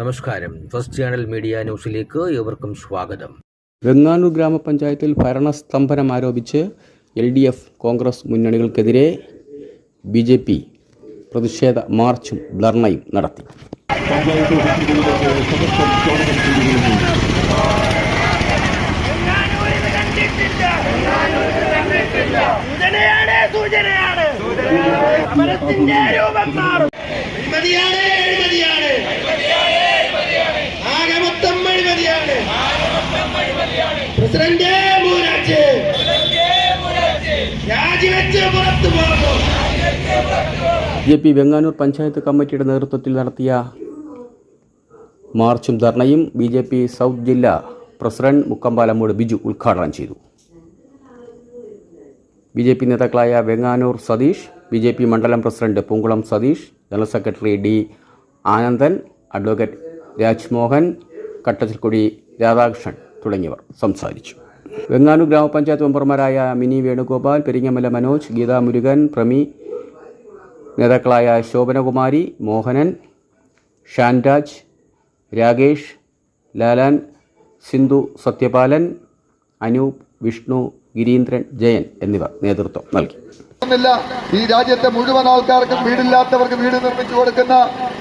നമസ്കാരം. First channel media ന്യൂസിലേക്ക് ഏവർക്കും സ്വാഗതം. വെങ്ങാനൂർ ഗ്രാമപഞ്ചായത്തിൽ ഭരണസ്തംഭനം ആരോപിച്ച് എൽ ഡി എഫ് കോൺഗ്രസ് മുന്നണികൾക്കെതിരെ ബി ജെ പി പ്രതിഷേധ മാർച്ചും ധർണയും നടത്തി. സൂചനയാണ് സൂചനയാണ്. സമരത്തിന്റെ രൂപം മാറും. പ്രസിഡന്റ് പുറത്തു ജെ പി വെങ്ങാനൂർ പഞ്ചായത്ത് കമ്മിറ്റിയുടെ നേതൃത്വത്തിൽ നടത്തിയ മാർച്ചും ധർണയും ബി ജെ പി സൗത്ത് ജില്ലാ പ്രസിഡന്റ് മുക്കമ്പാലമ്മൂട് ബിജു ഉദ്ഘാടനം ചെയ്തു. ബി ജെ പി നേതാക്കളായ Venganoor Satheesh B J P മണ്ഡലം president Poonkulam Satheesh general secretary D Anandan advocate Rajmohan Kattachilkudi Radhakrishnan. തുടങ്ങിയവർ സംസാരിച്ചു. വെങ്ങാനൂർ ഗ്രാമപഞ്ചായത്ത് മെമ്പർമാരായ മിനി വേണുഗോപാൽ പെരിങ്ങമല മനോജ് ഗീതാ മുരുകൻ പ്രമി നേതാക്കളായ ശോഭനകുമാരി മോഹനൻ ഷാൻരാജ് രാകേഷ് ലാലാൻ സിന്ധു സത്യപാലൻ അനൂപ് വിഷ്ണു ഗിരീന്ദ്രൻ ജയൻ എന്നിവർ നേതൃത്വം നൽകി. ഈ രാജ്യത്തെ മുഴുവൻ ആൾക്കാർക്കും വീടില്ലാത്തവർക്ക് വീട് നിർമ്മിച്ചു കൊടുക്കുന്ന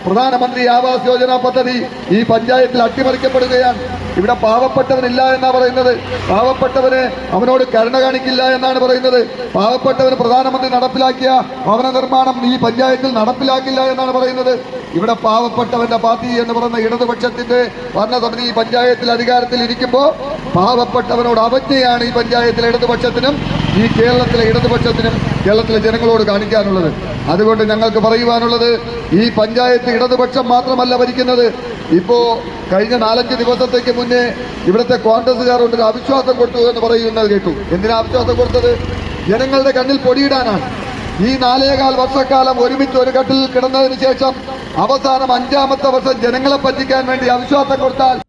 പ്രധാനമന്ത്രി ആവാസ് യോജന പദ്ധതി ഈ പഞ്ചായത്തിൽ അട്ടിമറിക്കപ്പെടുകയാണ്. ഇവിടെ പാവപ്പെട്ടവനില്ല എന്നാ പറയുന്നത്. പാവപ്പെട്ടവന് അവനോട് കരുണ കാണിക്കില്ല എന്നാണ് പറയുന്നത്. പാവപ്പെട്ടവന് പ്രധാനമന്ത്രി നടപ്പിലാക്കിയ ഭവന നിർമ്മാണം ഈ പഞ്ചായത്തിൽ നടപ്പിലാക്കില്ല എന്നാണ് പറയുന്നത്. ഇവിടെ പാവപ്പെട്ടവന്റെ പാർട്ടി എന്ന് പറയുന്ന ഇടതുപക്ഷത്തിന്റെ ഭരണസമിതി ഈ പഞ്ചായത്തിൽ അധികാരത്തിൽ ഇരിക്കുമ്പോൾ പാവപ്പെട്ടവനോട് അവജ്ഞയാണ് ഈ പഞ്ചായത്തിലെ ഇടതുപക്ഷത്തിനും ഈ കേരളത്തിലെ ഇടതുപക്ഷത്തിനും കേരളത്തിലെ ജനങ്ങളോട് കാണിക്കാനുള്ളത്. അതുകൊണ്ട് ഞങ്ങൾക്ക് പറയുവാനുള്ളത് ഈ പഞ്ചായത്ത് ഇടതുപക്ഷം മാത്രമല്ല ഭരിക്കുന്നത്. ഇപ്പോ കഴിഞ്ഞ നാലഞ്ച് ദിവസത്തേക്ക് മുന്നേ ഇവിടുത്തെ കോൺഗ്രസുകാർ കൊണ്ട് അവിശ്വാസം കൊടുത്തു എന്ന് പറയുന്നത് കേട്ടു. എന്തിനാ അവിശ്വാസം കൊടുത്തത്? ജനങ്ങളുടെ കണ്ണിൽ പൊടിയിടാനാണ്. ഈ നാലേകാൽ വർഷക്കാലം ഒരുമിച്ച് ഒരു കട്ടിൽ കിടന്നതിന് ശേഷം അവസാനം അഞ്ചാമത്തെ വർഷം ജനങ്ങളെ പറ്റിക്കാൻ വേണ്ടി അവിശ്വാസം കൊടുത്താൽ